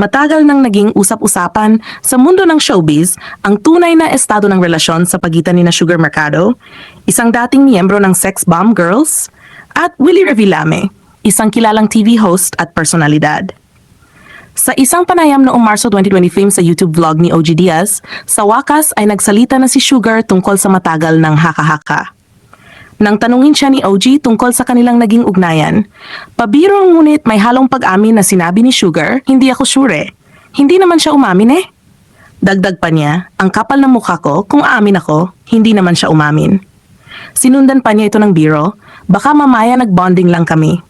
Matagal nang naging usap-usapan sa mundo ng showbiz ang tunay na estado ng relasyon sa pagitan ni na Sugar Mercado, isang dating miyembro ng Sex Bomb Girls, at Willie Revillame, isang kilalang TV host at personalidad. Sa isang panayam noong Marso 2025 sa YouTube vlog ni OG Diaz, sa wakas ay nagsalita na si Sugar tungkol sa matagal ng haka-haka. Nang tanungin siya ni OG tungkol sa kanilang naging ugnayan, pabiro ngunit may halong pag-amin na sinabi ni Sugar, hindi ako sure eh. Hindi naman siya umamin eh. Dagdag pa niya, ang kapal ng mukha ko, kung aamin ako, hindi naman siya umamin. Sinundan pa niya ito ng biro, baka mamaya nagbonding lang kami.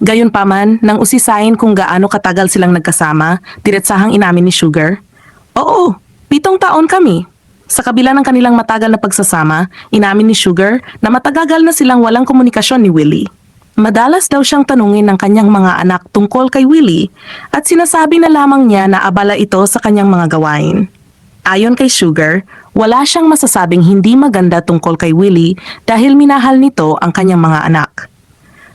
Gayon pa man, nang usisayin kung gaano katagal silang nagkasama, diretsahang inamin ni Sugar. Oo, pitong taon kami. Sa kabila ng kanilang matagal na pagsasama, inamin ni Sugar na matagagal na silang walang komunikasyon ni Willie. Madalas daw siyang tanungin ng kanyang mga anak tungkol kay Willie at sinasabi na lamang niya na abala ito sa kanyang mga gawain. Ayon kay Sugar, wala siyang masasabing hindi maganda tungkol kay Willie dahil minahal nito ang kanyang mga anak.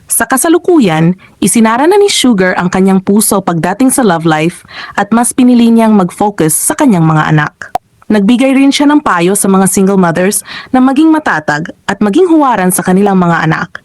Sa kasalukuyan, isinara na ni Sugar ang kanyang puso pagdating sa love life at mas pinili niyang mag-focus sa kanyang mga anak. Nagbigay rin siya ng payo sa mga single mothers na maging matatag at maging huwaran sa kanilang mga anak